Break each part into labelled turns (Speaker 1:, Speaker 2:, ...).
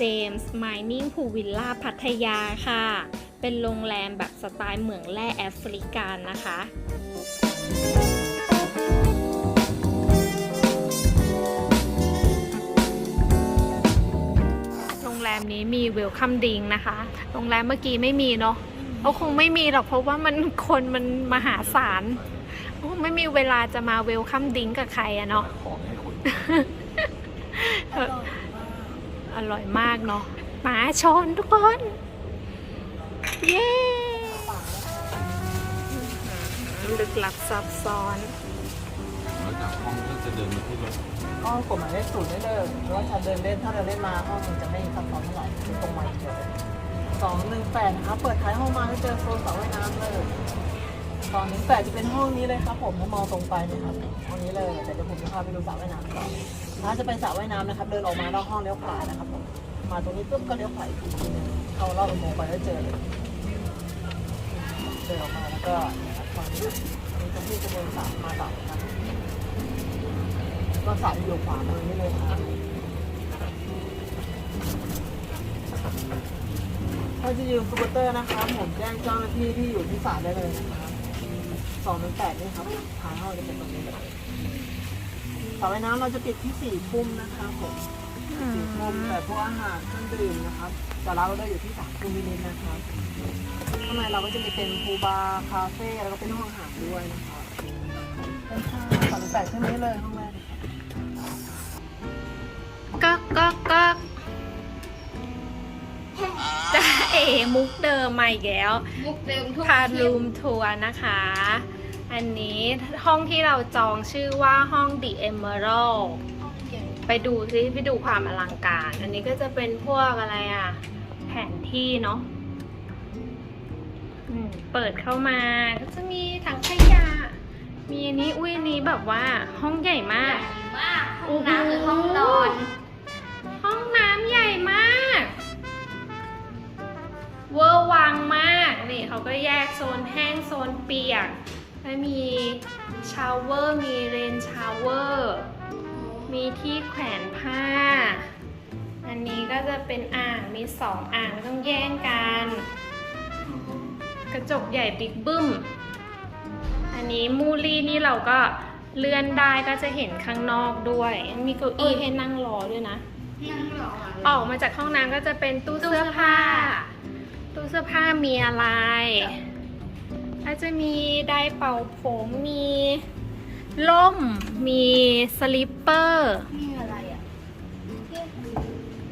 Speaker 1: กันที่ The James Mining Pool Villa พัทยาค่ะ เป็นโรงแรมแบบสไตล์เหมืองแร่แอฟริกันนะคะโรงแรมนี้มีเวลคัมดิงนะคะ โรงแรมเมื่อกี้ไม่มีเนาะเขาคงไม่มีหรอกเพราะว่ามันคนมันมหาศาลคงไม่มีเวลาจะมาเวลคัมดิงกับใครอะเนาะ
Speaker 2: ข องให้คุณ
Speaker 1: เอออร่อยมากเนาะหมาชนทุกคน เย้ลึกลับซับซ้อน
Speaker 2: แล้วจากห้องก็จะเดินมาที่รถ
Speaker 3: ห้องกดหมายเลขศูนย์ได้เลยหรือว่าถ้าเดินเล่นถ้าเดินเล่นมาห้องมันจะไม่ซับซ้อนเท่าไหร่คือตรงมาอย่างเดียวเลยสองหนึ่งแปดนะครับเปิดท้ายห้องมาให้เจอโซนสระว่ายน้ำเลยสองหนึ่งแปดจะเป็นห้องนี้เลยครับผมถ้ามองตรงไปนะครับห้องนี้เลยแต่เดี๋ยวผมจะพาไปดูสระว่ายน้ำก่อน ถ้าจะไปสระว่ายน้ำนะครับ เดินออกมานอกห้องเลี้ยวขวานะครับผมมาตรงนี้ปุ๊บก็เลี้ยวขวาอีกทีนึงเข้ารอบอุโมงค์ไปแล้วเจอเลยเดินออกมาแล้วก็เนี่ยครับฝั่งนี้มีตรงที่จะเดินสระมาสระนะครับก็สายอยู่ขวามือนี่เลยครับถ้าจะยืมสกูตเตอร์นะครับผมแจ้งเจ้าหน้าที่ที่อยู่ที่สายได้เลยนะครับสองหนึ่งแปดนี่ครับทางเข้าจะเป็นตรงนี้เลย สระว่ายน้ำเราจะปิดที่สี่ทุ่มนะครับผมสี่ทุ่มแต่พวกอาหารเครื่องดื่มนะครับแต่ร้านเราได้อยู่ที่สามทุ่มนิดๆนะครับข้างในเราก็จะมีเป็นพูลบาร์คาเฟ่แล้วก็เป็นห้องอาหารด้วยนะครับเป็นห้าสามแปดเท่านี้เลยห้องแรก
Speaker 1: ก็ก็ก็จะเอมุกเดิมมาอีกแล้ว
Speaker 4: มุกเดิมทุก
Speaker 1: พารูมทัวร์นะคะ อันนี้ห้องที่เราจองชื่อว่าห้อง The Emerald ไปดูซิไปดูความอลังการ อันนี้ก็จะเป็นพวกอะไรอะแผนที่เนาะอืมเปิดเข้ามาก็จะมีถังขยะ มีอันนี้อุ้ยอันนี้แบบว่าห้องใหญ่มาก
Speaker 4: มากห้องน้ำหรือห้องนอน
Speaker 1: ห้องน้ำใหญ่มาก เวอร์วังมาก นี่เขาก็แยกโซนแห้งโซนเปียก แล้วมีชาวเวอร์ มีเรนชาวเวอร์ มีที่แขวนผ้า อันนี้ก็จะเป็นอ่าง มีสองอ่างไม่ต้องแย่งกัน กระจกใหญ่บิ๊กบึ้ม อันนี้มูลี่นี่เราก็เลื่อนได้ก็จะเห็นข้างนอกด้วย มีเก้าอี้ให้นั่งรอด้วยนะ
Speaker 4: นั่งรอ
Speaker 1: ออกมาจากห้องน้ำก็จะเป็นตู้เสื้อผ้า ตู้เสื้อผ้ามีอะไร ก็จะมีไดร์เป่าผมมีล่มมีสลิปเปอร์
Speaker 4: นี่อะไรอะ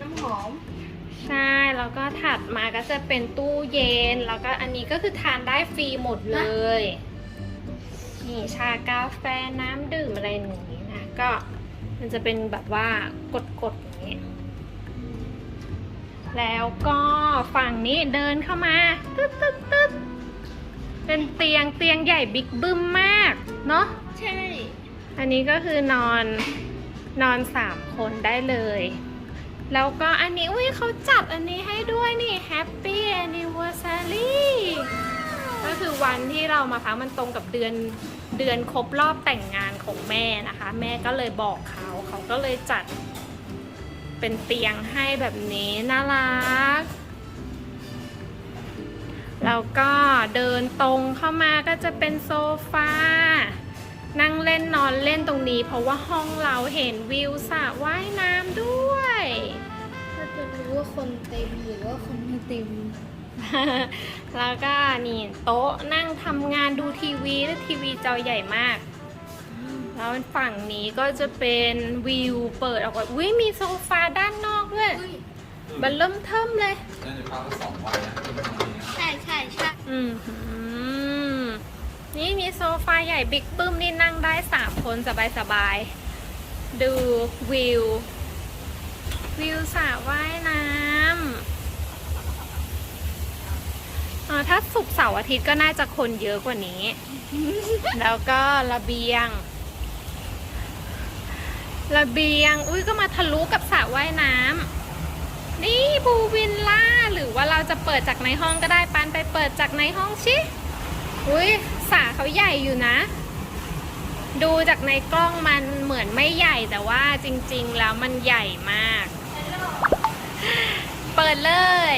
Speaker 4: น้ำหอม
Speaker 1: ใช่ แล้วก็ถัดมาก็จะเป็นตู้เย็น แล้วก็อันนี้ก็คือทานได้ฟรีหมดเลย นี่ชากาแฟน้ำดื่มอะไรอย่างนี้นะ ก็มันจะเป็นแบบว่ากดๆอย่างนี้ แล้วก็ฝั่งนี้เดินเข้ามา ตึ๊ดตึ๊ดตึ๊ด เป็นเตียงเตียงใหญ่บิ๊กบึ้มมากเนาะ
Speaker 4: ใช่
Speaker 1: อันนี้ก็คือนอนนอนสามคนได้เลย แล้วก็อันนี้อุ้ยเขาจัดอันนี้ให้ด้วยนี่ Happy Anniversary ก็คือวันที่เรามาพักมันตรงกับเดือนเดือนครบรอบแต่งงานของแม่นะคะ แม่ก็เลยบอกเขาเขาก็เลยจัดเป็นเตียงให้แบบนี้น่ารัก แล้วก็เดินตรงเข้ามาก็จะเป็นโซฟา นั่งเล่นนอนเล่นตรงนี้ เพราะว่าห้องเราเห็นวิวสระว่ายน้ำด้วย
Speaker 4: ถ้าจะรู้ว่าคนเต็มหรือว่าคนไม่เต็ม
Speaker 1: แล้วก็นี่โต๊ะนั่งทำงานดูทีวีแล้วทีวีจอใหญ่มาก แล้วฝั่งนี้ก็จะเป็นวิวเปิดออกไปอุ้ยมีโซฟาด้านนอกด้วย
Speaker 4: อุ้ย
Speaker 1: บันเริ่มเทิมเลย
Speaker 2: น่าจะพักสองวันนะ
Speaker 1: อืมหือนี่มีโซฟาใหญ่บิ๊กปึ้มนี่นั่งได้สามคนสบายๆดูวิว วิวสระว่ายน้ำออถ้าศุกเสาร์อาทิตย์ก็น่าจะคนเยอะกว่านี้ แล้วก็ระเบียง ระเบียง อุ้ยก็มาทะลุกับสระว่ายน้ำ นี่บูวินล่าหรือว่าเราจะเปิดจากในห้องก็ได้ปันไปเปิดจากในห้องชิอุ้ยสระเขาใหญ่อยู่นะ ดูจากในกล้องมันเหมือนไม่ใหญ่แต่ว่าจริงๆแล้วมันใหญ่มาก เปิดเลย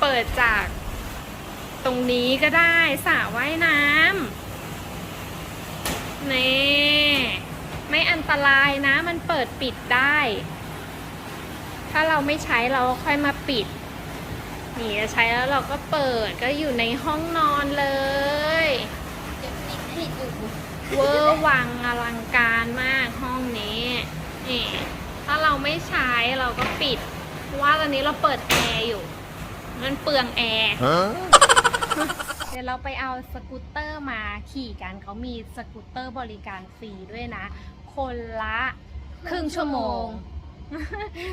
Speaker 1: เปิดจากตรงนี้ก็ได้สระว่ายน้ำนี่ไม่อันตรายนะมันเปิดปิดได้ ถ้าเราไม่ใช้เราก็ค่อยมาปิด นี่จะใช้แล้วเราก็เปิดก็อยู่ในห้องนอนเลย
Speaker 4: จะปิดให้ดู
Speaker 1: เวอร์วังอลังการมากห้องนี้นี่ถ้าเราไม่ใช้เราก็ปิด เพราะว่าตอนนี้เราเปิดแอร์อยู่ มันเปลืองแอร์เดี๋ยวเราไปเอาสกูตเตอร์มาขี่กันเขามีสกูตเตอร์บริการฟรีด้วยนะ คนละครึ่งชั่วโมง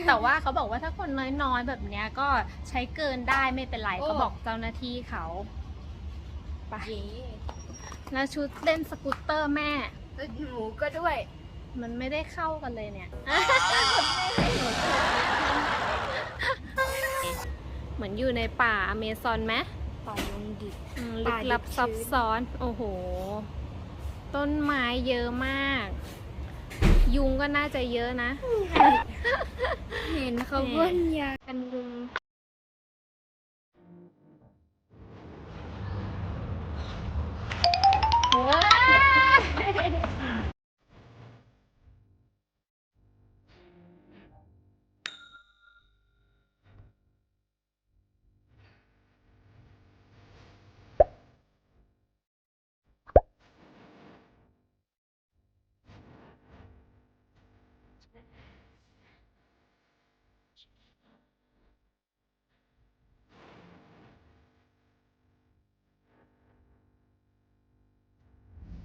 Speaker 1: แต่ว่าเขาบอกว่าถ้าคนน้อยๆแบบเนี้ยก็ใช้เกินได้ไม่เป็นไรเขาบอกเจ้าหน้าที่เขาไปแล้วชุดเล่นสกูตเตอร์แม่
Speaker 4: หนูก็ด้วย
Speaker 1: มันไม่ได้เข้ากันเลยเนี่ย เหมือนอยู่ในป่าอเมซอนไหม
Speaker 4: ป่าลงดิบ
Speaker 1: อืมลึ
Speaker 4: ป่าก
Speaker 1: ลับ
Speaker 4: ลึกชื้น
Speaker 1: ซับซ้อน โอ้โห ต้นไม้เยอะมาก ยุงก็น่าจะเยอะนะ
Speaker 4: เห็นเขาพ่นยา
Speaker 1: กันยุง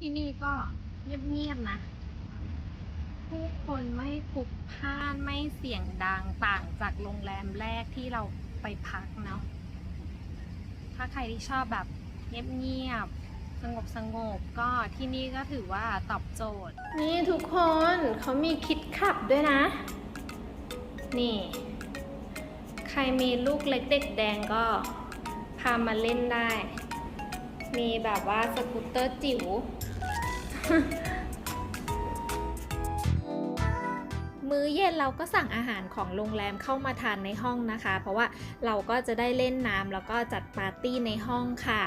Speaker 1: ที่นี่ก็เงียบๆนะผู้คนไม่พลุกพล่านไม่เสียงดังต่างจากโรงแรมแรกที่เราไปพักเนาะถ้าใครที่ชอบแบบเงียบๆสงบสงบๆก็ที่นี่ก็ถือว่าตอบโจทย์ นี่ทุกคนเขามีคิดขับด้วยนะ นี่ ใครมีลูกเล็กเด็กแดงก็พามาเล่นได้ มีแบบว่าสกูตเตอร์จิ๋ว มื้อเย็นเราก็สั่งอาหารของโรงแรมเข้ามาทานในห้องนะคะ เพราะว่าเราก็จะได้เล่นน้ำแล้วก็จัดปาร์ตี้ในห้องค่ะ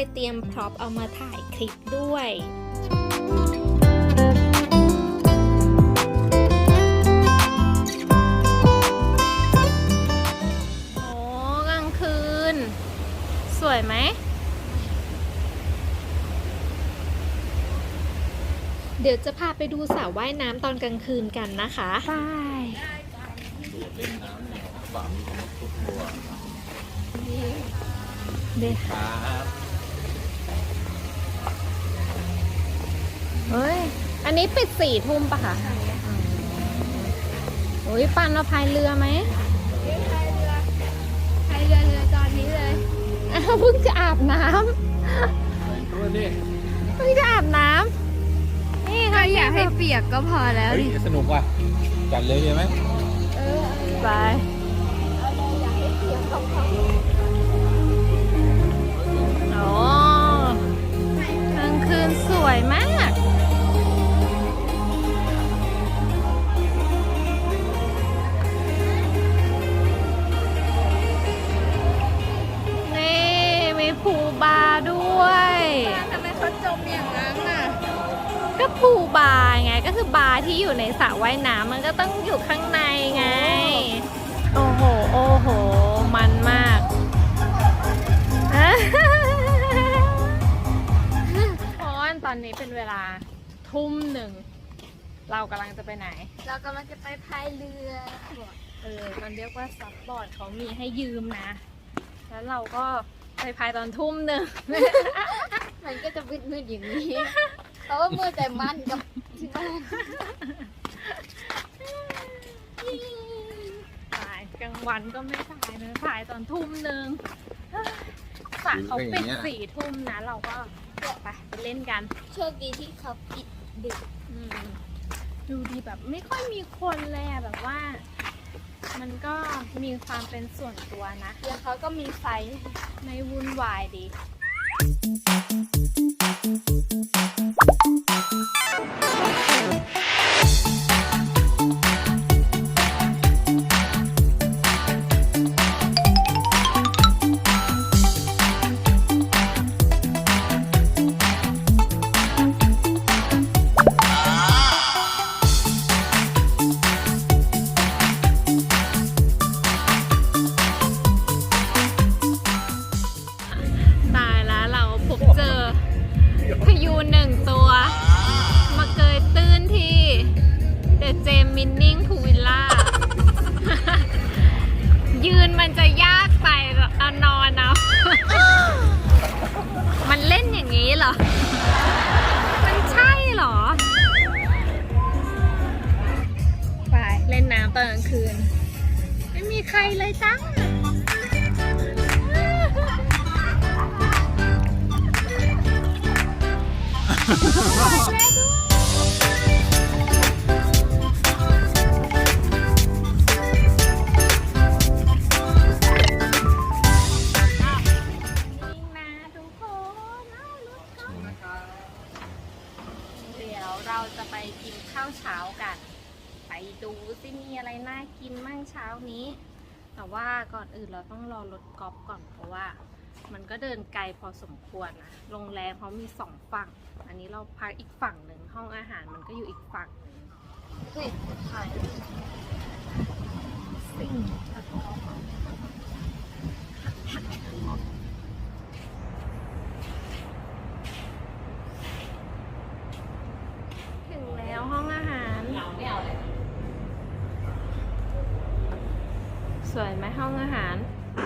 Speaker 1: เลยเตรียมพร็อพเอามาถ่ายคลิปด้วยโอ้กลางคืนสวยไหม เดี๋ยวจะพาไปดูสระว่ายน้ำตอนกลางคืนกันนะคะไป
Speaker 2: เล่น้ำเนี่ยฝามีของทุกตัว
Speaker 1: เดี๋ยว
Speaker 2: ครับ
Speaker 1: เฮ้ย อันนี้ปิดสี่ทุ่มปะคะโอ้ยปันมาพายเรือไหม
Speaker 4: ใครเรือเรือตอนนี้เลย
Speaker 1: อ้าวเพิ่งจะอาบน้
Speaker 2: ตัวนี้ำ
Speaker 1: เพิ่งจะอาบน้ำนี่
Speaker 4: ถ้า
Speaker 1: ค่ะ
Speaker 4: อยากให้เปียกก็พอแล้ว
Speaker 2: เฮ้ย
Speaker 4: ดิ
Speaker 2: สนุกว่ะจัดเลยดีไหม
Speaker 1: ไปโอ้กลางคืนสวยมาก มีพูลบาร์ด้วย
Speaker 4: ทำไมเขาจมอย่างนั้นน่ะ
Speaker 1: ก็พูลบาร์ไงก็คือบาร์ที่อยู่ในสระว่ายน้ำมันก็ต้องอยู่ข้างในไง โอ้โห โอ้โห มันมาก พอนตอนนี้เป็นเวลาทุ่มหนึ่ง เรากำลังจะไปไหน
Speaker 4: เรากำลังจะไปพายเรือ
Speaker 1: เออ มันเรียกว่าซับบอร์ดเขามีให้ยืมนะ แล้วเราก็ ไปพายตอนทุ่มหนึ่ง
Speaker 4: มันก็จะมืดๆอย่างนี้เพราะว่ามืดแต่มันกับที่บ้าน
Speaker 1: พายกลางวันก็ไม่พายนะพายตอนทุ่มหนึ่งสระเขาปิดสี่ทุ่มนะ เราก็ไปไปเล่นกัน
Speaker 4: โชคดีที่เขาปิดดึก
Speaker 1: อืมดูดีแบบไม่ค่อยมีคนเลยอะแบบว่า มันก็มีความเป็นส่วนตัวนะ
Speaker 4: แล้วเขาก็มีไฟ
Speaker 1: ไม่วุ่นวายดีต เราจะไปกินข้าวเช้ากัน ไปดูสิมีอะไรน่ากินมั่งเช้านี้ แต่ว่าก่อนอื่นเราต้องรอรถกอล์ฟก่อนเพราะว่า มันก็เดินไกลพอสมควรนะโรงแรมเขามีสองฝั่ง อันนี้เราพักอีกฝั่งหนึ่งห้องอาหารมันก็อยู่อีกฝั่งหนึ่ง
Speaker 4: เฮ้
Speaker 1: อาหาร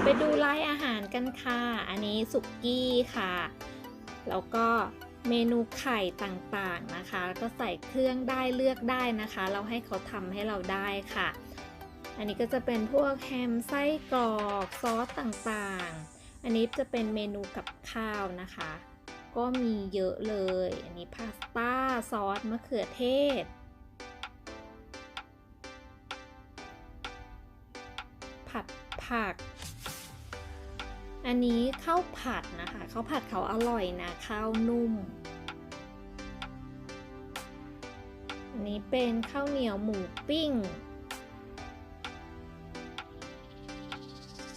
Speaker 1: ไปดูไลน์อาหารกันค่ะ อันนี้สุกี้ค่ะ แล้วก็เมนูไข่ต่างๆนะคะ ก็ใส่เครื่องได้เลือกได้นะคะ เราให้เขาทำให้เราได้ค่ะ อันนี้ก็จะเป็นพวกแฮมไส้กรอกซอสต่างๆ อันนี้จะเป็นเมนูกับข้าวนะคะ ก็มีเยอะเลย อันนี้พาสต้าซอสมะเขือเทศผัด ผัก อันนี้ข้าวผัดนะคะข้าวผัดเขาอร่อยนะข้าวนุ่ม อันนี้เป็นข้าวเหนียวหมูปิ้ง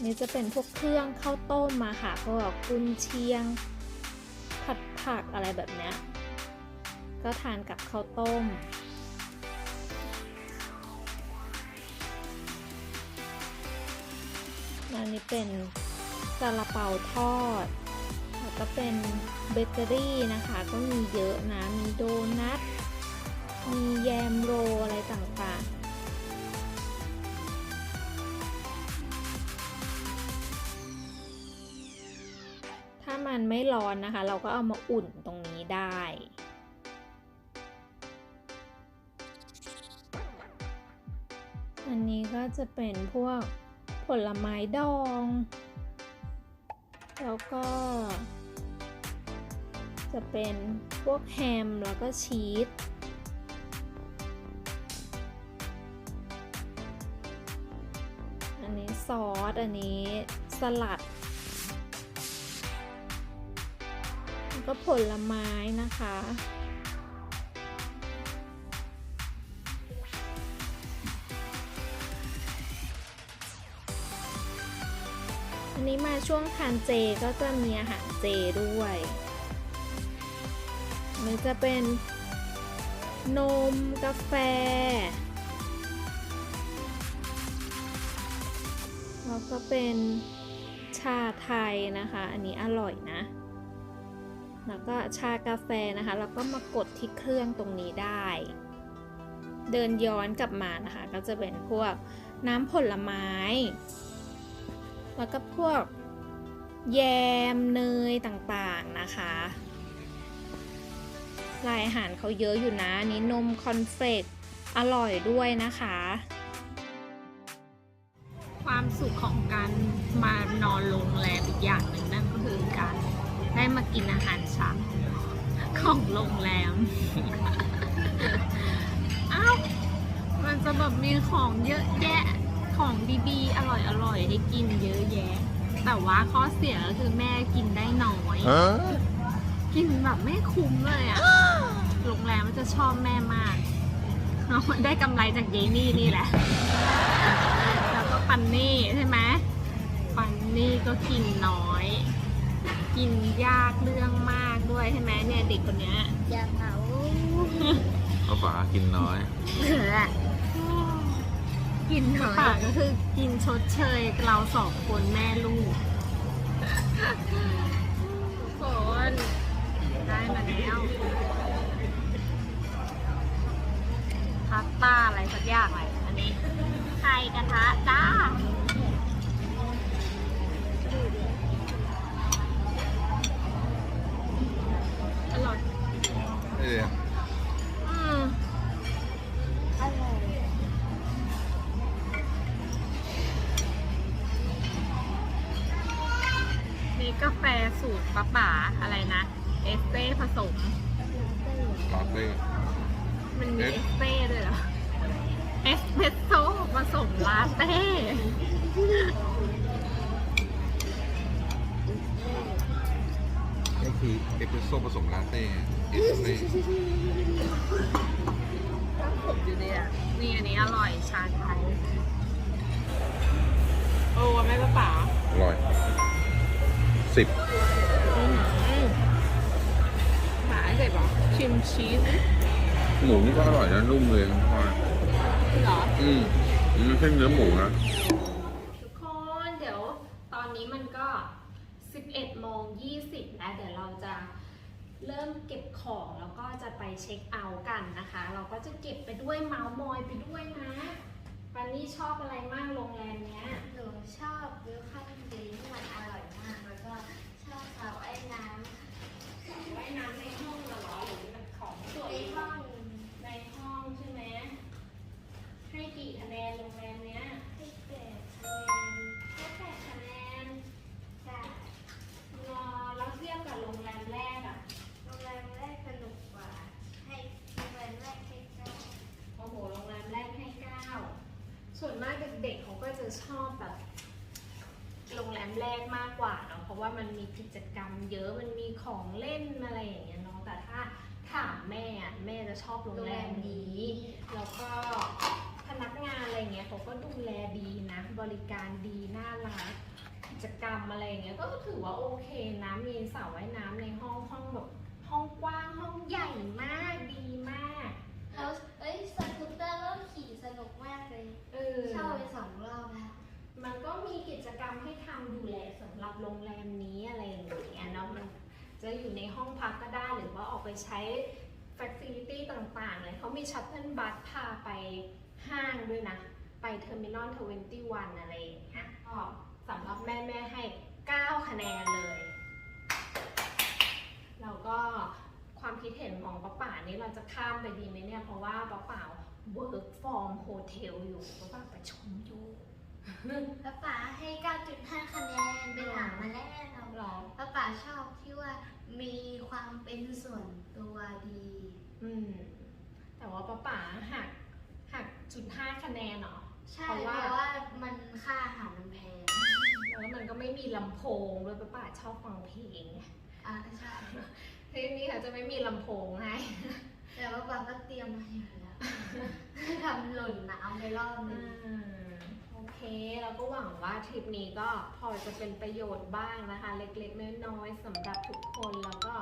Speaker 1: นี่จะเป็นพวกเครื่องข้าวต้มมาค่ะพวกกุนเชียง ผัดผักอะไรแบบนี้ก็ทานกับข้าวต้ม อันนี้เป็นซาลาเปาทอด แล้วก็เป็นเบเกอรี่นะคะ ก็มีเยอะนะ มีโดนัท มีแยมโรอะไรต่างๆถ้ามันไม่ร้อนนะคะ เราก็เอามาอุ่นตรงนี้ได้ อันนี้ก็จะเป็นพวก ผลไม้ดอง แล้วก็ จะเป็นพวกแฮมแล้วก็ชีสอันนี้ซอส อันนี้สลัดแล้วก็ผลไม้นะคะ นี้มาช่วงทานเจก็จะมีอาหารเจด้วยอันจะเป็นนมกาแฟ แล้วก็เป็นชาไทยนะคะ อันนี้อร่อยนะ แล้วก็ชากาแฟนะคะ แล้วก็มากดที่เครื่องตรงนี้ได้ เดินย้อนกลับมานะคะ ก็จะเป็นพวกน้ำผลไม้ แล้วก็พวกแยมเนยต่างๆนะคะ รายอาหารเขาเยอะอยู่นะนี้นมคอนเฟลกอร่อยด้วยนะคะ ความสุขของการมานอนโรงแรมอีกอย่างหนึ่งนั่นก็คือการได้มากินอาหารเช้าของโรงแรมอ้าวมันจะแบบมีของเยอะแยะ ของดีๆอร่อยๆให้กินเยอะแยะ แต่ว่าข้อเสียก็คือแม่กินได้น้อย
Speaker 5: Huh?
Speaker 1: กินแบบไม่คุ้มเลยอะโรงแรมมันจะชอบแม่มากเราได้กำไรจากเยนี่นี่แหละ แล้วก็ปันนี่ใช่ไหมปันนี่ก็กินน้อย กินยากเรื่องมากด้วยใช่ไหมเนี่ยเด็กคนเนี้ย
Speaker 4: อย่าเหงา
Speaker 2: ก็ฝากินน้อย
Speaker 4: กินหน่อย
Speaker 1: ป่าก็คือกินชดเชยเราสองคนแม่ลูกทุกคนได้มาแล้วพาสต้าอะไรสักอย่างอะไรอันนี้ไข่กระทะจ้าอร่อย
Speaker 2: เอ้ย
Speaker 1: อื กาแฟสูตรป้าป๋าอะไรนะ เอสเต้ผสม
Speaker 2: ลาเต้
Speaker 1: มันมี
Speaker 2: เอ๊ะ
Speaker 1: เอสเต้ด้วยเหรอ เอสเพรสโซ่ผสมลาเต้
Speaker 2: ก็คือเอสเปรสโซ่ผสมลาเต้เอสเต้
Speaker 1: ผมอยู่เนี่ยนี่อันนี้อร่อยชาไทย โอ้แม่ป้าป๋า
Speaker 2: อร่อย สิบ
Speaker 1: หมาเสร็จหรอชิมชีส
Speaker 2: หมูนี่ก็อร่อยนะนุ่มเลยพ่อ
Speaker 1: เหรอ
Speaker 2: อืมมันไม่ใช่เนื้อหมูนะ
Speaker 1: ทุกคนเดี๋ยวตอนนี้มันก็ 11โมง20แล้วเดี๋ยวเราจะเริ่มเก็บของแล้วก็จะไปเช็คเอาท์กันนะคะ เราก็จะเก็บไปด้วยเมาส์มอยไปด้วยนะปันนี่ชอบอะไรมากโรงแรมเนี้ย
Speaker 4: หนูชอบวิวคันดีที่มันอร่อยมา ก็ชอบสระว่ายน้
Speaker 1: ว่ายน้ำในห้องเหรอหรือมันของส่วน
Speaker 4: ในห้อง
Speaker 1: ในห้องใช่ไหมให้กี่คะแนนโรงแรมเนี้ย
Speaker 4: ที่เปิด
Speaker 1: ให้แปดคะแนน
Speaker 4: จาก
Speaker 1: รอแล้วเทียบกับโรงแรมแรกอะ
Speaker 4: โรงแรมแรกสนุกกว่า ให้โรงแรมแรกให้เก้า
Speaker 1: โอ้โหโรงแรมแรกให้เก้าส่วนมากเด็กๆเขาก็จะชอบแบบ โรงแรมแรกมากกว่าเนาะเพราะว่ามันมีกิจกรรมเยอะมันมีของเล่นอะไรอย่างเงี้ยเนาะแต่ถ้าถามแม่อะแม่จะชอบโรงแรมนี้แล้วก็พนักงานอะไรเงี้ยเขาก็ดูแลดีนะบริการดีน่ารักกิจกรรมอะไรอย่างเงี้ยก็ถือว่าโอเคนะมีสระว่ายน้ำในห้องห้องแบบห้องกว้างห้องใหญ่มากดีมาก
Speaker 4: แล้วเอ้ยสกูตเตอร์ก็ขี่สนุกมากเลย
Speaker 1: เออ
Speaker 4: เช่าไปสองรอบแล้ว
Speaker 1: มันก็มีกิจกรรมให้ทำอยู่แหละสำหรับโรงแรมนี้อะไรอย่างเงี้ยเนาะมันจะอยู่ในห้องพักก็ได้หรือว่าออกไปใช้ฟ a ซิลิตี้ต่างๆเลยเขามีชัตเทิลบัสพาไปห้างด้วยนะ ไปเทอร์มินอล21อะไรอย่างเงี้ยก็สำหรับแม่แม่ๆให้ 9 คะแนนเลย แล้วก็ความคิดเห็นของป้าป่านี่เราจะข้ามไปดีไหมเนี่ย เพราะว่าป้าป่า work from hotel อยู่ป้าป่าประชุมอยู่
Speaker 4: ป้าป๋าให้ 9.5 คะแนนไปถามมาแล้ว
Speaker 1: หรอ
Speaker 4: ป้าป๋าชอบที่ว่ามีความเป็นส่วนตัวดี
Speaker 1: อืม แต่ว่าป้าป๋าหักหักจุดห้าคะแนนเหรอ
Speaker 4: ใช่
Speaker 1: เพ
Speaker 4: เพ
Speaker 1: ราะ
Speaker 4: ราะ
Speaker 1: ว่า
Speaker 4: ว่ามันค่าอาหารมันแพง
Speaker 1: แล้วมันก็ไม่มีลำโพงด้วยป้าป่าชอบฟังเพลงไง
Speaker 4: อะใช่
Speaker 1: ที่นี่เขาจะไม่มีลำโพงให้
Speaker 4: แต่ว่าบางก็เตรียมมาอยู่แล้วทำหล่นน้ำไปรอบนึง
Speaker 1: อืมโอ เค เราก็หวังว่าทริปนี้ก็พอจะเป็นประโยชน์บ้างนะคะ เล็กๆน้อยๆสำหรับทุกคนแล้วก็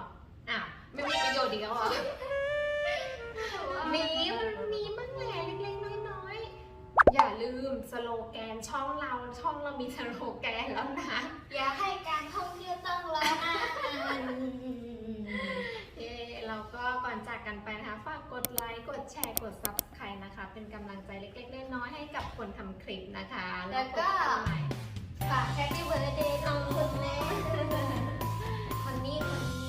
Speaker 1: อะไม่มีประโยชน์อีกแล้วเหรอมีมันมีบ้างแหละเล็กๆน้อยๆอย่าลืมสโลแกนช่องเราช่องเรามีสโลแกนแล้วนะ
Speaker 4: อย่าให้การท่องเที่ยวต้องรอนาน
Speaker 1: เย้เราก็ก่อนจากกันไปนะคะฝากกดไลค์กดแชร์กด subscribe ะคะ เป็นกำลังใจเล็กๆน้อยๆให้กับคนทำคลิปนะคะ
Speaker 4: แล้วก็ฝากแฮปปี้เบิร์ดเดย์ของคุณแม่คนนี้
Speaker 1: คนนี้